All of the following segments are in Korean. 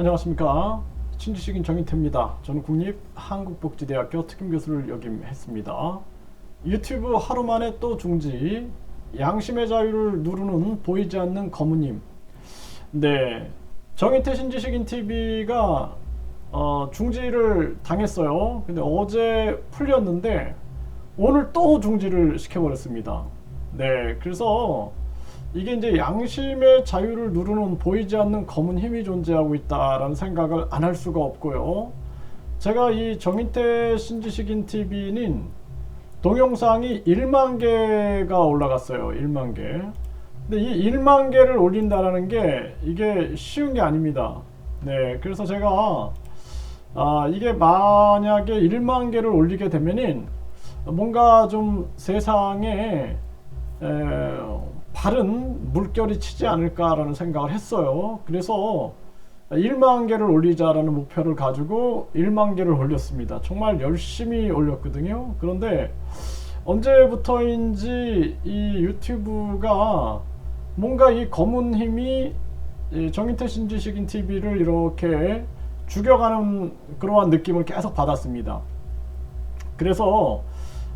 안녕하십니까 친지식인 정인태입니다. 저는 국립한국복지대학교 특임교수를 역임했습니다. 유튜브 하루 만에 또 중지 양심의 자유를 누르는 보이지 않는 거무님 네 정인태 신지식인 TV가 어, 중지를 당했어요. 근데 어제 풀렸는데 오늘 또 중지를 시켜버렸습니다. 네 그래서 이게 이제 양심의 자유를 누르는 보이지 않는 검은 힘이 존재하고 있다라는 생각을 안 할 수가 없고요. 제가 이 정인태 신지식인 TV는 동영상이 1만 개가 올라갔어요. 1만 개. 근데 이 1만 개를 올린다라는 게 이게 쉬운 게 아닙니다. 네, 그래서 제가 아, 이게 만약에 1만 개를 올리게 되면은 뭔가 좀 세상에 에, 바른 물결이 치지 않을까라는 생각을 했어요. 그래서 1만 개를 올리자라는 목표를 가지고 1만 개를 올렸습니다. 정말 열심히 올렸거든요. 그런데 언제부터인지 이 유튜브가 뭔가 이 검은 힘이 이 정인태 신지식인 TV를 이렇게 죽여가는 그러한 느낌을 계속 받았습니다. 그래서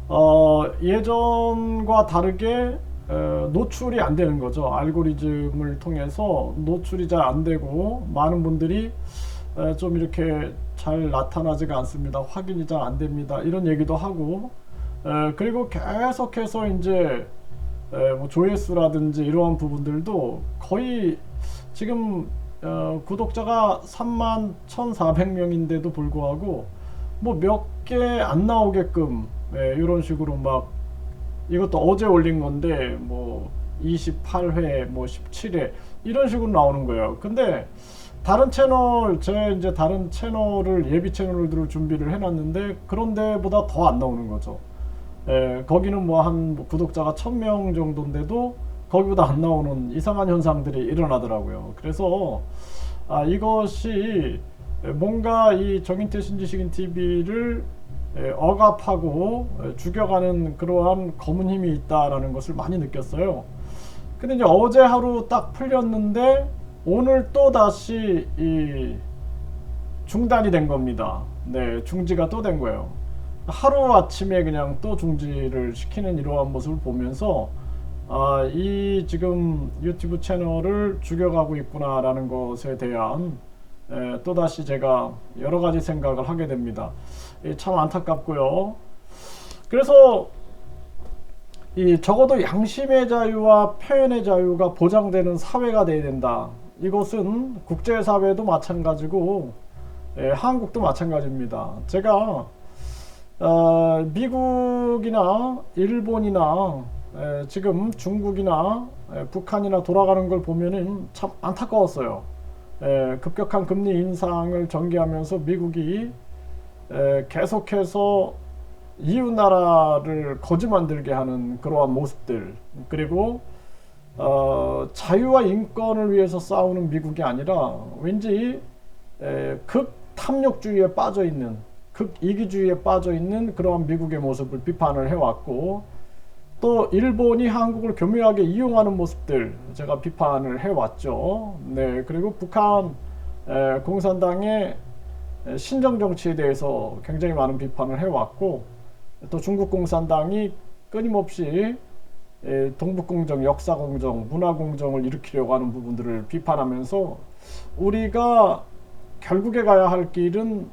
어, 예전과 다르게 어, 노출이 안 되는 거죠. 알고리즘을 통해서 노출이 잘 안 되고 많은 분들이 에, 좀 이렇게 잘 나타나지가 않습니다. 확인이 잘 안 됩니다. 이런 얘기도 하고 에, 그리고 계속해서 이제 에, 뭐 조회수라든지 이러한 부분들도 거의 지금 어, 구독자가 3만 1,400명인데도 불구하고 뭐 몇 개 안 나오게끔 예, 이런 식으로 막 이것도 어제 올린 건데 뭐 28회 뭐 17회 이런 식으로 나오는 거예요. 근데 다른 채널 제 이제 다른 채널을 예비 채널을 준비를 해놨는데 그런 데보다 더 안 나오는 거죠. 예, 거기는 뭐 한 구독자가 1000명 정도인데도 거기보다 안 나오는 이상한 현상들이 일어나더라고요. 그래서 아, 이것이 뭔가 이 정인태 신지식인 TV를 억압하고 죽여가는 그러한 검은 힘이 있다라는 것을 많이 느꼈어요. 근데 이제 어제 하루 딱 풀렸는데 오늘 또 다시 이 중단이 된 겁니다. 네, 중지가 또 된 거예요. 하루 아침에 그냥 또 중지를 시키는 이러한 모습을 보면서 아, 이 지금 유튜브 채널을 죽여가고 있구나라는 것에 대한 에, 또다시 제가 여러 가지 생각을 하게 됩니다. 예, 참 안타깝고요. 그래서 이 적어도 양심의 자유와 표현의 자유가 보장되는 사회가 돼야 된다. 이것은 국제사회도 마찬가지고 예, 한국도 마찬가지입니다. 제가 어, 미국이나 일본이나 에, 지금 중국이나 에, 북한이나 돌아가는 걸 보면은 참 안타까웠어요. 에, 급격한 금리 인상을 전개하면서 미국이 에, 계속해서 이웃 나라를 거지 만들게 하는 그러한 모습들 그리고 어, 자유와 인권을 위해서 싸우는 미국이 아니라 왠지 에, 극 탐욕주의에 빠져 있는 극 이기주의에 빠져 있는 그러한 미국의 모습을 비판을 해왔고 또 일본이 한국을 교묘하게 이용하는 모습들 제가 비판을 해왔죠. 네 그리고 북한 에, 공산당의 신정 정치에 대해서 굉장히 많은 비판을 해왔고 또 중국 공산당이 끊임없이 동북공정, 역사공정, 문화공정을 일으키려고 하는 부분들을 비판하면서 우리가 결국에 가야 할 길은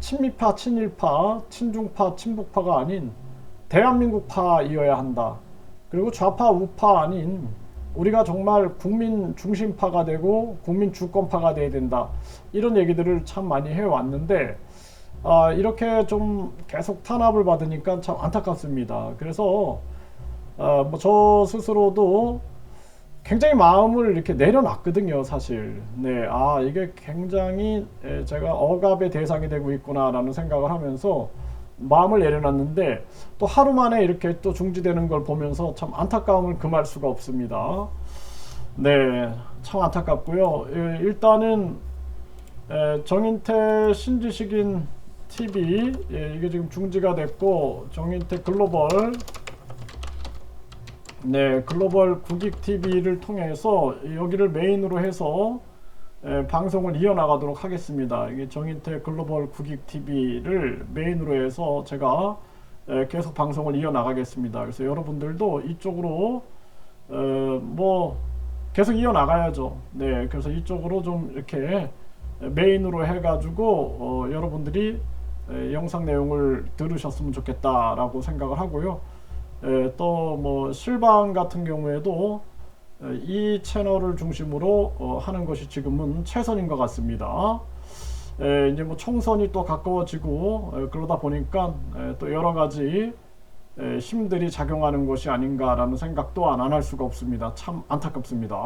친미파, 친일파, 친중파, 친북파가 아닌 대한민국파이어야 한다. 그리고 좌파, 우파 아닌 우리가 정말 국민 중심파가 되고 국민 주권파가 돼야 된다. 이런 얘기들을 참 많이 해왔는데 아, 이렇게 좀 계속 탄압을 받으니까 참 안타깝습니다. 그래서 아, 뭐저 스스로도 굉장히 마음을 이렇게 내려놨거든요, 사실. 네, 아 이게 굉장히 제가 억압의 대상이 되고 있구나라는 생각을 하면서 마음을 내려놨는데 또 하루 만에 이렇게 또 중지되는 걸 보면서 참 안타까움을 금할 수가 없습니다. 네, 참 안타깝고요. 예, 일단은 정인태 신지식인 TV 예, 이게 지금 중지가 됐고 정인태 글로벌 네 글로벌 국익 TV를 통해서 여기를 메인으로 해서 에, 방송을 이어나가도록 하겠습니다. 이게 정인태 글로벌 국익 TV를 메인으로 해서 제가 에, 계속 방송을 이어나가겠습니다. 그래서 여러분들도 이쪽으로 어, 뭐 계속 이어나가야죠. 네, 그래서 이쪽으로 좀 이렇게 메인으로 해가지고 어, 여러분들이 에, 영상 내용을 들으셨으면 좋겠다라고 생각을 하고요. 또 뭐 실방 같은 경우에도 에, 이 채널을 중심으로 어, 하는 것이 지금은 최선인 것 같습니다. 에, 이제 뭐 총선이 또 가까워지고 에, 그러다 보니까 에, 또 여러 가지 에, 힘들이 작용하는 것이 아닌가라는 생각도 안 할 수가 없습니다. 참 안타깝습니다.